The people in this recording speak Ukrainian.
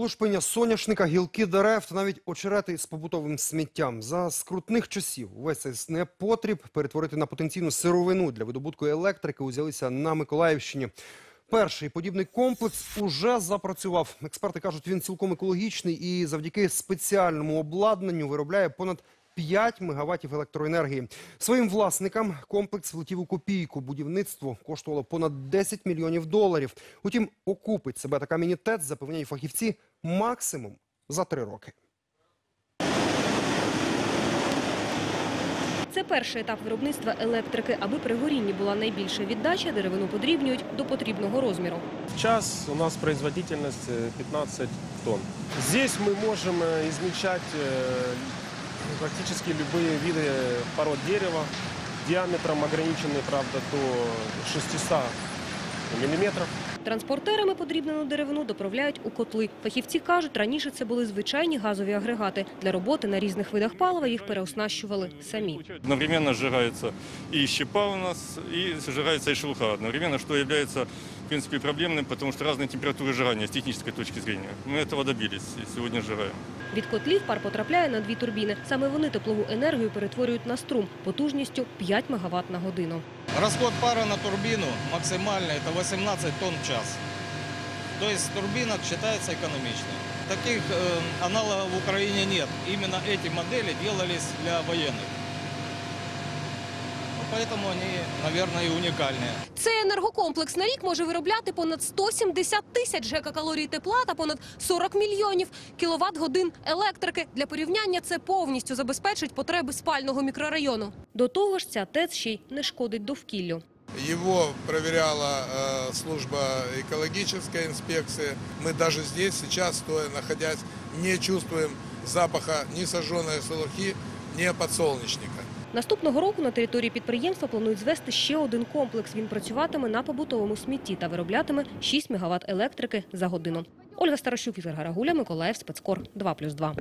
Лушпиня соняшника, гілки дерев та навіть очерети з побутовим сміттям. За скрутних часів весь цей непотріб перетворити на потенційну сировину для видобутку електрики узялися на Миколаївщині. Перший подібний комплекс уже запрацював. Експерти кажуть, він цілком екологічний і завдяки спеціальному обладнанню виробляє понад 5 мегаваттів електроенергії. Своїм власникам комплекс влетів у копійку. Будівництво коштувало понад 10 мільйонів доларів. Утім, окупить себе така мінітет, запевняють фахівці, максимум за три роки. Це перший етап виробництва електрики. Аби при горінні була найбільша віддача, деревину подрібнюють до потрібного розміру. В час у нас производительность э, 15 тонн. Здесь мы можем э, измельчать э, практически любые виды пород дерева. Диаметром ограничены, правда, до 600 миллиметров. Транспортерами подрібнену деревину доправляють у котли. Фахівці кажуть, раніше це були звичайні газові агрегати. Для роботи на різних видах палива їх переоснащували самі. Одновременно сжигается и щепа у нас, и сжигается и шелуха одновременно, что является, в принципе, проблемным, потому что разные температуры сжигания с технической точки зрения. Мы этого добились и сегодня сжигаем. Від котлів пар потрапляє на дві турбіни. Саме вони теплову енергію перетворюють на струм потужністю 5 МВт на годину. Расход пара на турбину максимальный это 18 тонн в час. То есть турбина считается экономичной. Таких э, аналогов в Украине нет. Именно эти модели делались для военных. Ну, Поэтому они, наверное, и уникальные. Цей енергокомплекс на рік може виробляти понад 170 тисяч гекакалорій тепла та понад 40 мільйонів кіловат-годин електрики. Для порівняння це повністю забезпечить потреби спального мікрорайону. До того ж, ця ТЕЦ ще й не шкодить довкіллю. Его проверяла э, служба экологической инспекции. Мы даже здесь сейчас, стоя находясь, не чувствуем запаха ни сожженной солохи, ни подсолнечника. Наступного року на території підприємства планують звести ще один комплекс. Він працюватиме на побутовому смітті та вироблятиме 6 мегаватт електрики за годину. Ольга Старощук, Ігор Гарагуля, Миколаїв, Спецкор 2+,2.